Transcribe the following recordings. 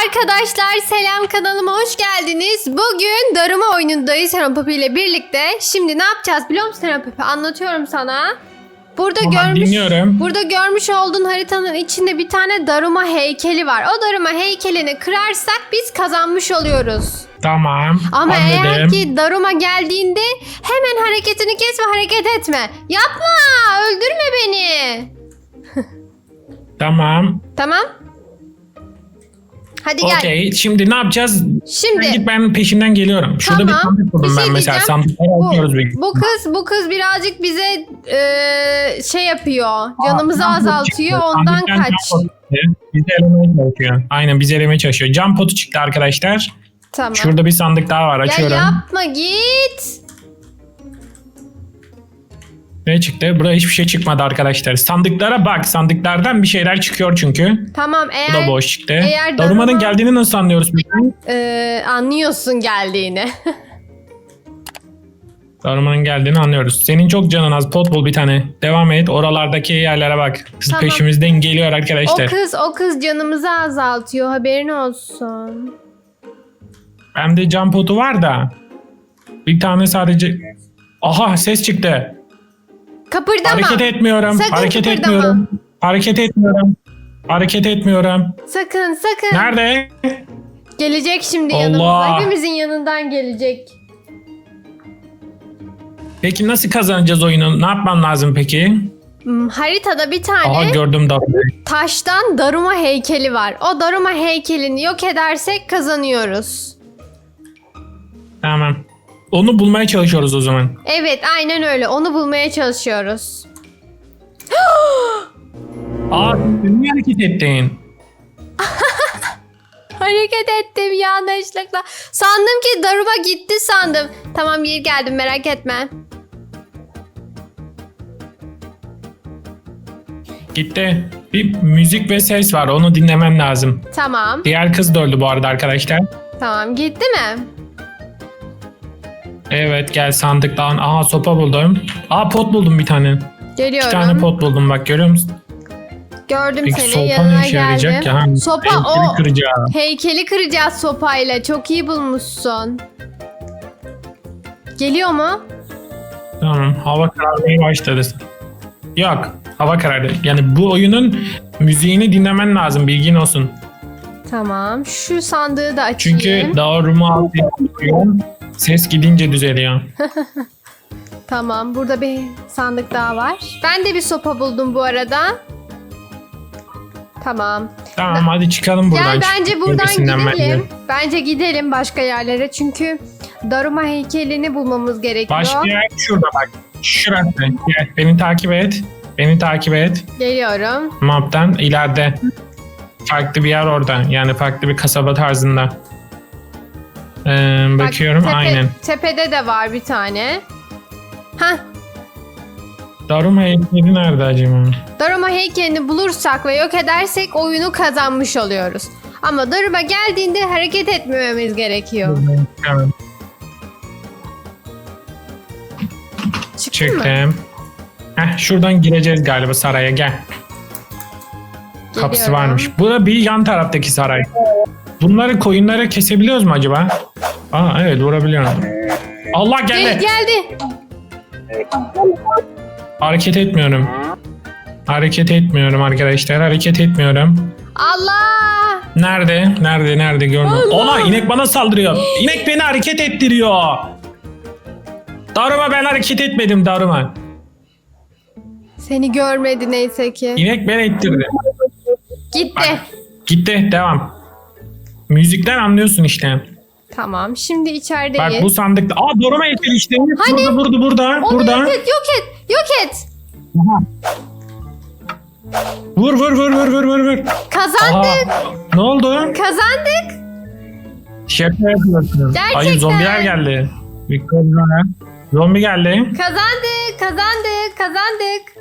Arkadaşlar selam kanalıma hoş geldiniz. Bugün daruma oyunundayız Heron Papi ile birlikte. Şimdi ne yapacağız biliyor musun Heron Papi? Anlatıyorum sana. Burada Tamam, görmüş dinliyorum. Burada görmüş olduğun haritanın içinde bir tane daruma heykeli var. O daruma heykelini kırarsak biz kazanmış oluyoruz. Tamam. Ama anladım. eğer ki daruma geldiğinde hemen hareketini kes ve hareket etme. Yapma! Öldürme beni. Tamam. Tamam? Hadi gel. Okey. Şimdi ne yapacağız? Şimdi Sen git ben peşinden geliyorum. Şurada bir Tamam. sandık buldum Bir şey ben mesela. Sandıkları alıyoruz bir. Bu, bu kız bu kız birazcık bize e, şey yapıyor. Canımızı Aa, azaltıyor. Ondan Sandıktan kaç. Bizi elemeye çalışıyor. Aynen bizi elemeye çalışıyor. Cam potu çıktı arkadaşlar. Tamam. Şurada bir sandık daha var. Açıyorum. Ya yapma git. Ne çıktı? Burada hiçbir şey çıkmadı arkadaşlar. Sandıklara bak. Sandıklardan bir şeyler çıkıyor çünkü. Tamam Bu eğer da boş çıktı. eğer Darumanın daruma- geldiğini nasıl anlıyoruz peki? e, anlıyorsun geldiğini. Darumanın geldiğini anlıyoruz. Senin çok canın az. Pot bul bir tane. Devam et. Oralardaki yerlere bak. Kız Tamam. peşimizden geliyor o arkadaşlar. kız o kız canımızı azaltıyor. Haberin olsun. Bende cam potu var da. Bir tane sadece... Aha ses çıktı. Kıpırdama. Hareket etmiyorum. Sakın Hareket kıpırdama. etmiyorum. Hareket etmiyorum. Hareket etmiyorum. Sakın sakın. Nerede? Gelecek şimdi Allah. yanımıza. Hepimizin yanından gelecek. Peki nasıl kazanacağız oyunu? Ne yapmam lazım peki? Hmm, haritada bir Aha tane gördüm Darumayı. taştan daruma heykeli var. O daruma heykelini yok edersek kazanıyoruz. Tamam. Onu bulmaya çalışıyoruz o zaman. Evet aynen öyle. Onu bulmaya çalışıyoruz. Aa niye hareket ettin? Hareket ettim yanlışlıkla. Sandım ki daruma gitti sandım. Tamam geri geldim merak etme. Gitti. Bir müzik ve ses var. Onu dinlemem lazım. Tamam. Diğer kız da öldü bu arada arkadaşlar. Tamam gitti mi? Evet gel sandıktan. Aha sopa buldum. Aa pot buldum bir tane. Geliyorum. Bir tane pot buldum bak görüyor musun? Gördüm Peki seni sopa yanına ne işe yarayacak geldim. Ha, Sopa heykeli o kıracağım. heykeli kıracağız sopayla. Çok iyi bulmuşsun. Geliyor mu? Tamam hava kararmaya başladı. Yok hava karardı. Yani bu oyunun müziğini dinlemen lazım bilgin olsun. Tamam. Şu sandığı da açayım. Çünkü doğrumu altı ses gidince düzeliyor. Tamam. Burada bir sandık daha var. Ben de bir sopa buldum bu arada. Tamam. Tamam hadi çıkalım buradan. Gel bence buradan gidelim. bence. Bence gidelim başka yerlere. Çünkü Daruma heykelini bulmamız gerekiyor. Başka yer şurada bak. Şurası. Gel beni takip et. Beni takip et. Geliyorum. Map'tan ileride. Farklı bir yer orada. Yani farklı bir kasaba tarzında. Ee, Bak, bakıyorum tepe- aynen. Tepede de var bir tane. Hah. Darum heykeli nerede acaba? Daruma heykelini bulursak ve yok edersek oyunu kazanmış oluyoruz. Ama Daruma geldiğinde hareket etmememiz gerekiyor. Evet, Çıktın mı? çıktım. Heh, şuradan gireceğiz galiba saraya gel. Kapısı Geliyorum. varmış. Bu da bir yan taraftaki saray. Bunları koyunları kesebiliyoruz mu acaba? Aa evet vurabiliyorum. Allah Gel- geldi. geldi. Hareket etmiyorum. Hareket etmiyorum arkadaşlar. Hareket etmiyorum. Allah. Nerede? Nerede? Nerede görmüyorum. Allah! Ona inek bana saldırıyor. İnek beni hareket ettiriyor. Daruma ben hareket etmedim Daruma. Seni görmedi neyse ki. İnek beni ettirdi. Gitti. Gitti devam. Müzikten anlıyorsun işte. Tamam. Şimdi içerideyiz. Bak bu sandıkta. Aa Daruma ettir işte. Hani? Burada burada burada. Onu burada. yok et, yok et, yok et. Vur vur vur vur vur vur vur. Kazandık, Aha. Ne oldu? kazandık. Şaka yapıyorsun. Gerçekten. Ay zombiler geldi. Victoria. Zombi geldi. Kazandık, kazandık, kazandık.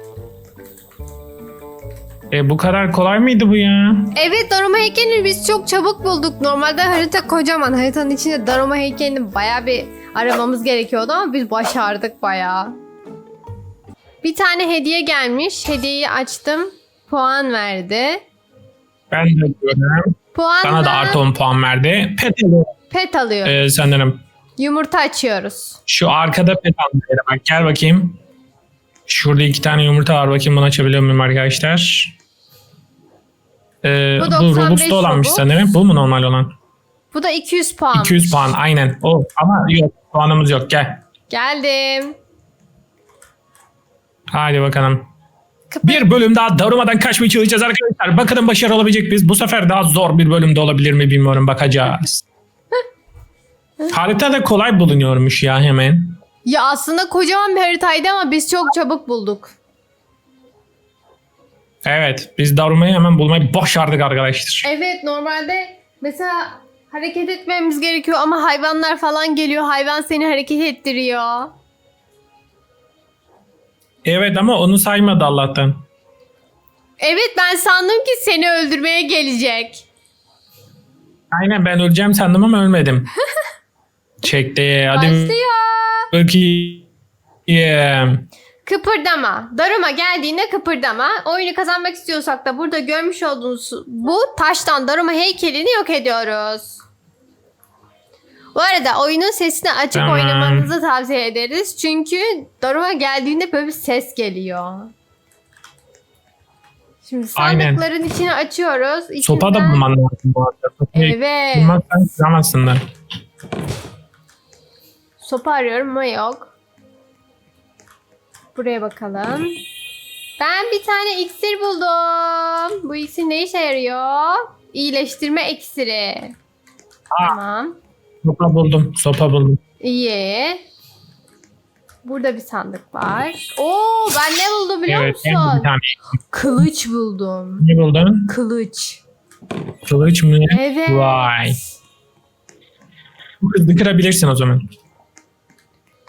E bu kadar kolay mıydı bu ya? Evet Daruma heykelini biz çok çabuk bulduk. Normalde harita kocaman. Haritanın içinde Daruma heykelini baya bir aramamız gerekiyordu ama biz başardık baya. Bir tane hediye gelmiş. Hediyeyi açtım. Puan verdi. Ben de diyorum. Puanla Sana da artı 10 puan verdi. Pet alıyorum. pet alıyoruz. Ee, sanırım. Yumurta açıyoruz. Şu arkada pet aldım. Bak gel bakayım. Şurada iki tane yumurta var. Bakayım bunu açabiliyor muyum arkadaşlar? Ee, Bu bu 95 Robux'ta olanmış Robux. sanırım. Bu mu normal olan? Bu da 200 puan. 200 puan aynen. O ama yok puanımız yok. Gel. Geldim. Hadi bakalım. Kıpır. Bir bölüm daha Daruma'dan kaçmaya çalışacağız arkadaşlar. Bakalım başarılı olabilecek biz. Bu sefer daha zor bir bölümde olabilir mi bilmiyorum. Bakacağız. Harita da kolay bulunuyormuş ya hemen. Ya aslında kocaman bir haritaydı ama biz çok çabuk bulduk. Evet biz Daruma'yı hemen bulmayı başardık arkadaşlar. Evet normalde mesela hareket etmemiz gerekiyor ama hayvanlar falan geliyor. Hayvan seni hareket ettiriyor. Evet ama onu saymadı Allah'tan. Evet ben sandım ki seni öldürmeye gelecek. Aynen ben öleceğim sandım ama ölmedim. Çekti. Hadi Başlıyor. bakayım. Kıpırdama. Daruma geldiğinde kıpırdama. Oyunu kazanmak istiyorsak da burada görmüş olduğunuz bu taştan Daruma heykelini yok ediyoruz. Bu arada oyunun sesini açık Tamam. oynamanızı tavsiye ederiz. Çünkü Daruma geldiğinde böyle bir ses geliyor. Şimdi Aynen. sandıkların içini açıyoruz. Sopa da İçinden- bulman lazım bu arada. Sopayı Evet. bulmazsan kıramazsın da. Sopa arıyorum ama yok. Buraya bakalım. Ben bir tane iksir buldum. Bu iksir ne işe yarıyor? İyileştirme iksiri. Aa. Tamam. Sopa buldum. Sopa buldum. İyi. Burada bir sandık var. Oo ben ne buldum biliyor Evet de bir musun? tane. Kılıç buldum. Ne buldun? Kılıç. Kılıç mı? Evet. Vay. Bu hızlı kırabilirsin o zaman.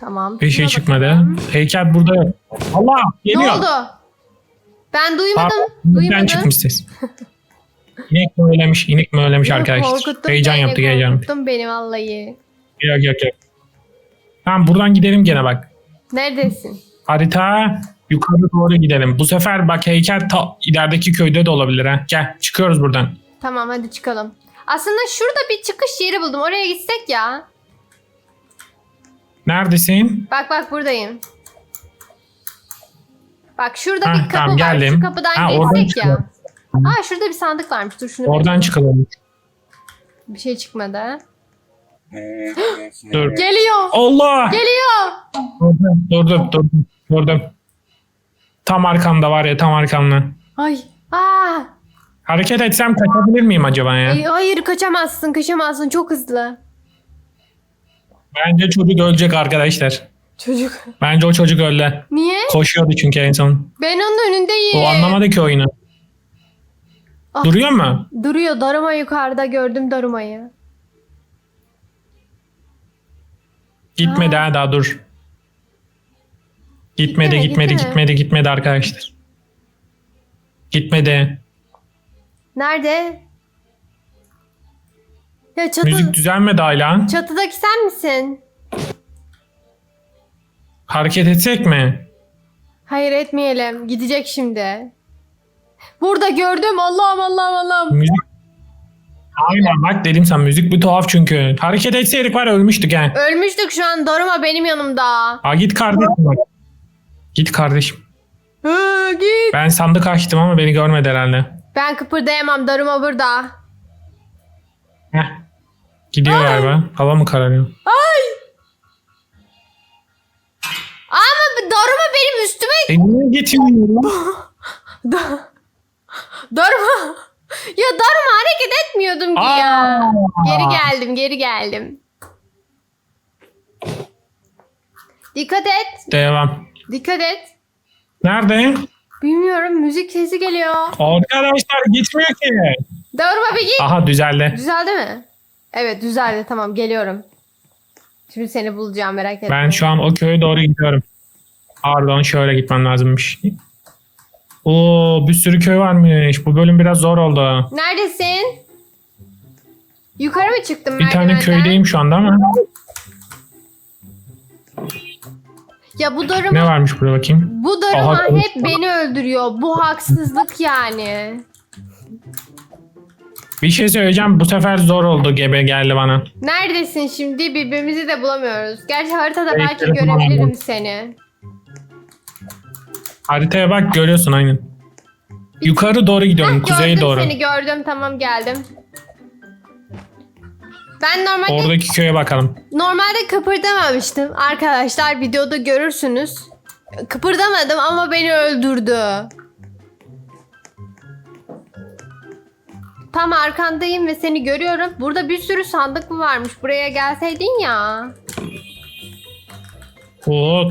Tamam. Bir şey çıkmadı. Heykel burada yok. Allah Ne geliyor. oldu? Ben duymadım. Pardon, Ben duymadım. çıkmış ses. İnek mi ölemiş, inek mi ölemiş Yok, arkadaşlar. Heyecan beni, yaptık heyecan. Korkuttun beni vallahi. Yok yok yok. Tamam buradan gidelim gene bak. Neredesin? Harita yukarı doğru gidelim. Bu sefer bak heykel ta ilerideki köyde de olabilir ha. Gel çıkıyoruz buradan. Tamam hadi çıkalım. Aslında şurada bir çıkış yeri buldum. Oraya gitsek ya. Neredesin? Bak bak buradayım. Bak şurada Ha, bir kapı tamam, var. geldim. Şu kapıdan Ha, oradan geçsek ya. çıkalım. Aa şurada bir sandık varmış. Dur şunu Oradan çıkalım. bir şey çıkmadı. Dur. Geliyor. Allah! Geliyor. Durdum, durdum, durdum, durdum. Tam arkamda var ya, tam arkamda. Ay. Aa. Hareket etsem kaçabilir miyim acaba ya? Ay, hayır kaçamazsın kaçamazsın çok hızlı. Bence çocuk ölecek arkadaşlar. Çocuk. Bence o çocuk öldü. Niye? Koşuyordu çünkü en son. Ben onun önündeyim. O anlamadı ki oyunu. Ah. Duruyor mu? Duruyor Daruma yukarıda gördüm Daruma'yı. Gitmedi Aa. ha daha dur. Gitmedi, Gitti mi, gitmedi, gitti mi? gitmedi, gitmedi arkadaşlar. Gitmedi. Nerede? Ya çatı, Müzik düzelmedi hala. çatıdaki sen misin? Hareket etsek mi? Hayır etmeyelim. Gidecek şimdi. Burada gördüm. Allah'ım Allah'ım Allah'ım. Müzik Aynen bak dedim sen müzik bir tuhaf çünkü. Hareket etseydik var ya ölmüştük ha. Ölmüştük şu an. Daruma benim yanımda. Aa, git kardeşim bak. Git kardeşim. Hı, git. Ben sandık açtım ama beni görmedi herhalde. Ben kıpırdayamam. Daruma burada. Heh. Gidiyor Ay. galiba. Hava mı kararıyor? Ama Daruma benim üstüme. E niye gitmiyor? Da- Daruma. Ya Daruma hareket etmiyordum ki ya. Aa. Geri geldim. Geri geldim. Dikkat et. Devam. Dikkat et. Nerede? Bilmiyorum. Müzik sesi geliyor. Arkadaşlar gitmiyor ki. Daruma bir git. Aha düzeldi. Düzeldi mi? Evet düzeldi tamam geliyorum. Şimdi seni bulacağım merak etme. Ben şu an o köye doğru gidiyorum. Pardon şöyle gitmem lazımmış. Oo bir sürü köy varmış. Bu bölüm biraz zor oldu. Neredesin? Yukarı mı çıktın Bir tane köydeyim şu anda ama. Ya bu daruma, Ne varmış burada bakayım? bu daruma Aha, hep beni öldürüyor. Bu haksızlık yani. Bir şey söyleyeceğim. Bu sefer zor oldu gebe geldi bana. Neredesin şimdi? Birbirimizi de bulamıyoruz. Gerçi haritada Evet, belki telefonu görebilirim seni. Haritaya bak görüyorsun aynen. Yukarı doğru gidiyorum. Heh, kuzeye gördüm doğru. seni gördüm. Tamam geldim. Ben normalde Oradaki köye bakalım. Normalde kıpırdamamıştım. Arkadaşlar videoda görürsünüz. Kıpırdamadım ama beni öldürdü. Tam arkandayım ve seni görüyorum. Burada bir sürü sandık mı varmış? Buraya gelseydin ya. O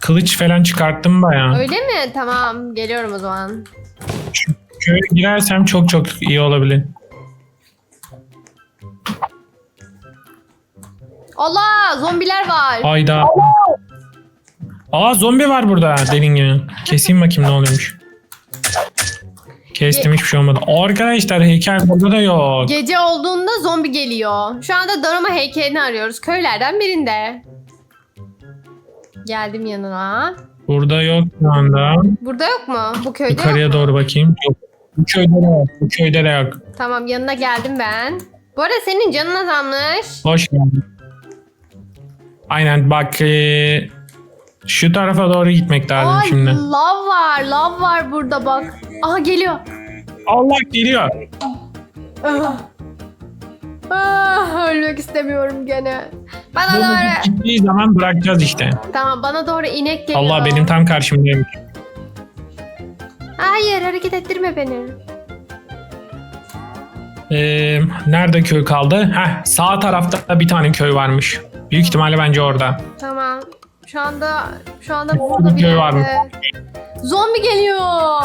kılıç falan çıkarttım baya. Öyle mi? Tamam. Geliyorum o zaman. Köye girersem çok çok iyi olabilir. Allah! Zombiler var. Ayda. Aa zombi var burada dediğin gibi. Keseyim bakayım ne oluyormuş. Kestim hiçbir şey olmadı. Arkadaşlar heykel burada da yok. Gece olduğunda zombi geliyor. Şu anda Daruma heykelini arıyoruz. Köylerden birinde. Geldim yanına. Burada yok şu anda. Burada yok mu? Bu köyde yok Yukarıya mu? doğru bakayım. Yok. Bu köyde de yok. Bu köyde de yok. Tamam yanına geldim ben. Bu arada senin canın azalmış. Hoş geldin. Aynen bak eee, şu tarafa doğru gitmek lazım Ay şimdi. lav var. Lav var burada bak. Aha geliyor. Allah geliyor. Ah. Ah, ölmek istemiyorum gene. Bana doğru. gittiği zaman bırakacağız işte. Tamam bana doğru inek geliyor. Allah benim tam karşımdaymış. Hayır hareket ettirme beni. Ee, nerede köy kaldı? Heh, sağ tarafta bir tane köy varmış. Büyük ihtimalle bence orada. Tamam. Şu anda şu anda burada bir var mı? yerde. Zombi geliyor.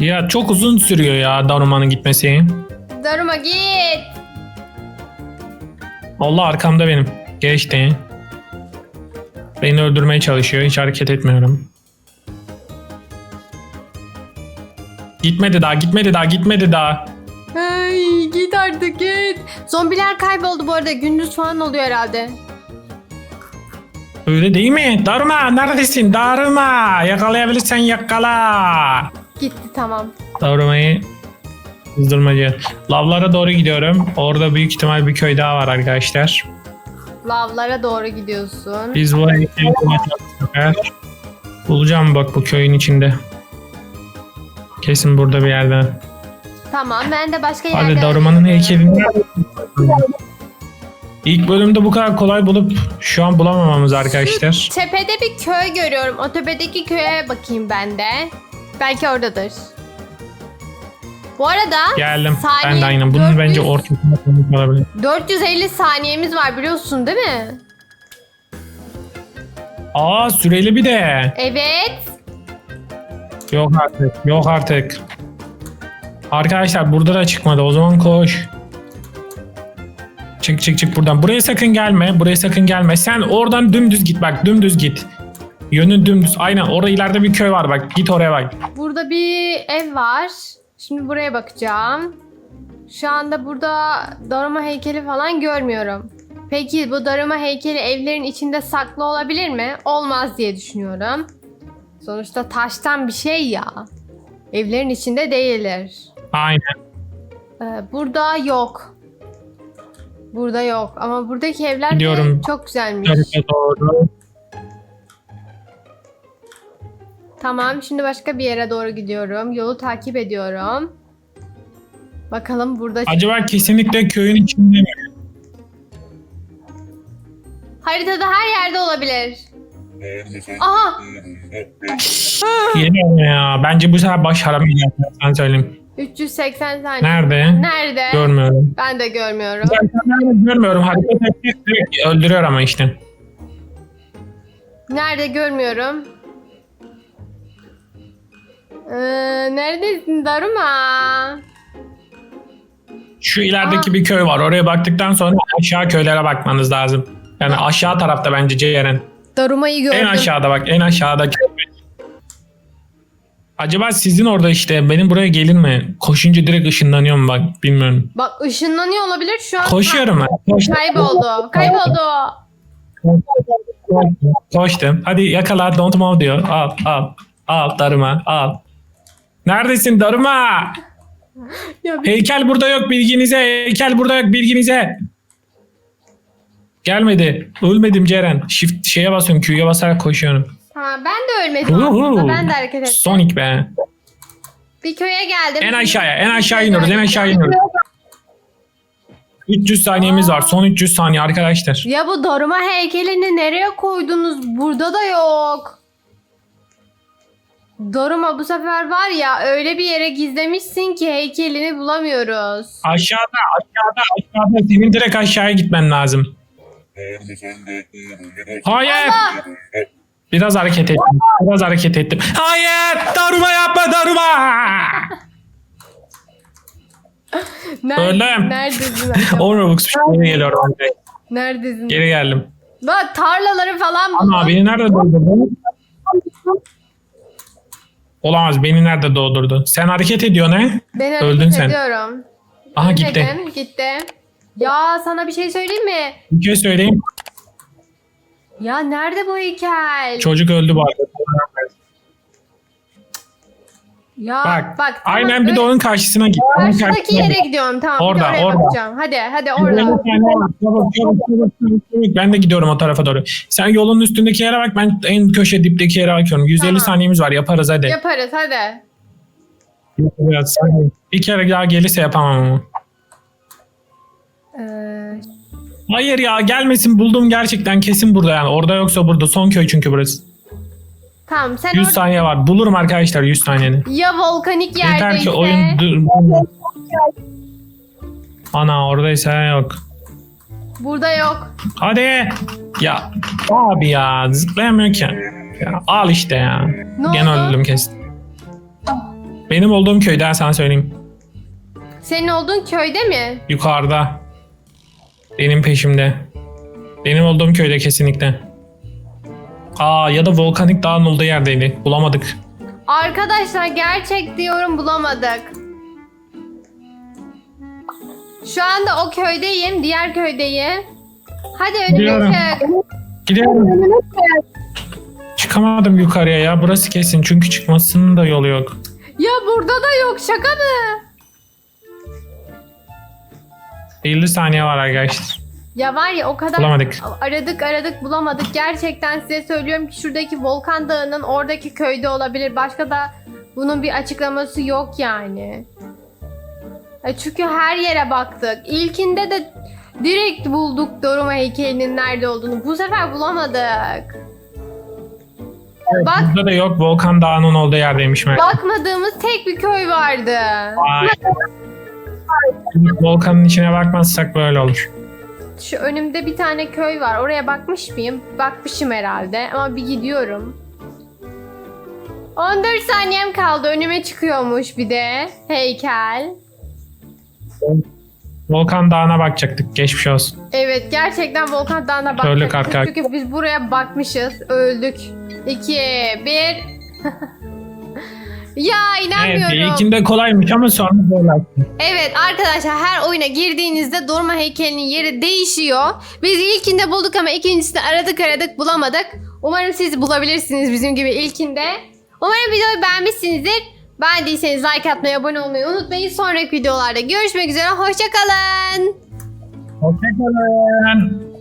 Ya çok uzun sürüyor ya Daruman'ın gitmesi. Daruma git. Allah arkamda benim. Geçti. Beni öldürmeye çalışıyor. Hiç hareket etmiyorum. Gitmedi daha, gitmedi daha, gitmedi daha. Git artık git. Zombiler kayboldu bu arada. Gündüz falan oluyor herhalde. Öyle değil mi? Daruma neredesin? Daruma yakalayabilirsen yakala. Gitti tamam. Daruma'yı kızdırmacı. Lavlara doğru gidiyorum. Orada büyük ihtimal bir köy daha var arkadaşlar. Lavlara doğru gidiyorsun. Biz bu heykeli. Bulacağım bak bu köyün içinde. Kesin burada bir yerde. Tamam ben de başka yerde Abi Daruman'ın heykelini? İlk bölümde bu kadar kolay bulup şu an bulamamamız arkadaşlar. Tepede bir köy görüyorum. O tepedeki köye bakayım ben de. Belki oradadır. Bu arada Geldim. Saniye ben de aynen. Bunun 400 bence ortasında olabilir. 450 saniyemiz var biliyorsun değil mi? Aa süreli bir de. Evet. Yok artık. Yok artık. Arkadaşlar burada da çıkmadı. O zaman koş. Çık çık çık buradan. Buraya sakın gelme. Buraya sakın gelme. Sen oradan dümdüz git bak. Dümdüz git. Yönün dümdüz. Aynen orada ileride bir köy var bak. Git oraya bak. Burada bir ev var. Şimdi buraya bakacağım. Şu anda burada Daruma heykeli falan görmüyorum. Peki bu Daruma heykeli evlerin içinde saklı olabilir mi? Olmaz diye düşünüyorum. Sonuçta taştan bir şey ya. Evlerin içinde değildir. Aynen. Ee, burada yok. Burada yok. Ama buradaki evler de Gidiyorum. çok güzelmiş. Tarafa doğru. Tamam şimdi başka bir yere doğru gidiyorum. Yolu takip ediyorum. Bakalım burada... Acaba kesinlikle köyün içinde mi? Haritada her yerde olabilir. Aha! Yeni ya. Bence bu sefer başaramayacağım. Ben söyleyeyim. 380 saniye. Nerede? Nerede? Görmüyorum. Ben de görmüyorum. Ben nerede görmüyorum. Harita tek tek öldürüyor ama işte. Nerede görmüyorum. Ee, neredesin Daruma? Şu ilerideki bir köy var. Oraya baktıktan sonra aşağı köylere bakmanız lazım. Yani aşağı tarafta bence Ceyren. Daruma'yı gördüm. En aşağıda bak. En aşağıda köy. Acaba sizin orada işte benim buraya gelir mi? Koşunca direkt ışınlanıyorum bak bilmiyorum. Bak ışınlanıyor olabilir şu an. Koşuyorum ben. Koştum. Kayboldu. Kayboldu. Koştum. Hadi yakala don't move diyor. Al al. Al darıma al. Neredesin Daruma? Ya bir- Heykel burada yok bilginize. Heykel burada yok bilginize. Gelmedi. Ölmedim Ceren. Shift şeye basıyorum. Q'ya basarak koşuyorum. Tamam ben de ölmedim Uhu. Ben de hareket ettim. Sonic be. Bir köye geldim. En aşağıya, en aşağı iniyoruz, en aşağı iniyoruz. 300 saniyemiz var. Son 300 saniye arkadaşlar. Ya bu Doruma heykelini nereye koydunuz? Burada da yok. Doruma bu sefer var ya öyle bir yere gizlemişsin ki heykelini bulamıyoruz. Aşağıda, aşağıda, aşağıda. Senin direkt aşağıya gitmen lazım. Hayır. Allah! Biraz hareket ettim. Biraz hareket ettim. Hayır! Daruma yapma Daruma! Nerede, Öldüm. Neredesin acaba? O Robux geri geliyorum. Neredesin? Geri geldim. Bak tarlaları falan buldum. Ama beni nerede doldurdun? Olamaz. Beni nerede doldurdun? Sen hareket ediyorsun he? Ben hareket Öldün sen. ediyorum. Aha gitti. Gitti. Ya sana bir şey söyleyeyim mi? Bir şey söyleyeyim. Ya nerede bu heykel? Çocuk öldü bu arada. ya Bak. bak tamam, Aynen bir de onun karşısına git. Karşıdaki yere gidiyorum tamam. Orada, oraya orada. bakacağım. Hadi hadi orada. Ben de gidiyorum o tarafa doğru. Sen yolun üstündeki yere bak. Ben en köşe dipteki yere bakıyorum. 150 Tamam. saniyemiz var. Yaparız hadi. Yaparız hadi. Biraz. Bir kere daha gelirse yapamam ama. Hayır ya gelmesin buldum gerçekten kesin burada yani. Orada yoksa burada. Son köy çünkü burası. tamam sen 100 orada saniye var. Bulurum arkadaşlar 100 saniyeni. ya volkanik Yeter yerdeyse. ki oyun... dur- Ana oradaysa yok. Burada yok. Hadi. Ya abi ya zıplayamıyor ki. Ya, al işte ya. Ne Gene oldu? öldüm kesin. Benim olduğum köyde ha, sana söyleyeyim. Senin olduğun köyde mi? Yukarıda. Benim peşimde. Benim olduğum köyde kesinlikle. Aa ya da volkanik dağın olduğu yerdeydi. Bulamadık. Arkadaşlar gerçek diyorum bulamadık. Şu anda o köydeyim. Diğer köydeyim. Hadi önüme Biliyorum. çık. Gidelim. Çıkamadım yukarıya ya. Burası kesin çünkü çıkmasının da yolu yok. Ya burada da yok şaka mı? 50 saniye var arkadaşlar. Ya var ya o kadar Bulamadık. aradık aradık bulamadık. Gerçekten size söylüyorum ki şuradaki Volkan Dağı'nın oradaki köyde olabilir. Başka da bunun bir açıklaması yok yani. Ya çünkü her yere baktık. İlkinde de direkt bulduk Doruma heykelinin nerede olduğunu. Bu sefer bulamadık. Bak Burada da yok. Volkan Dağı'nın olduğu yerdeymiş bakmadığımız tek bir köy vardı. Vay. Volkanın içine bakmazsak böyle olur. Şu önümde bir tane köy var. Oraya bakmış mıyım? Bakmışım herhalde ama bir gidiyorum. 14 saniyem kaldı. Önüme çıkıyormuş bir de heykel. Volkan Dağı'na bakacaktık. Geçmiş olsun. Evet gerçekten Volkan Dağı'na Öldük arkadaşlar. Çünkü biz buraya bakmışız. Öldük. 2, 1. ya Evet, inanmıyorum. ilkinde kolaymış ama sonra böyle. Evet arkadaşlar her oyuna girdiğinizde Dorma heykelinin yeri değişiyor. Biz ilkinde bulduk ama ikincisinde aradık aradık bulamadık. Umarım siz bulabilirsiniz bizim gibi ilkinde. Umarım videoyu beğenmişsinizdir. Beğendiyseniz like atmayı, abone olmayı unutmayın. Sonraki videolarda görüşmek üzere. Hoşçakalın. Hoşçakalın.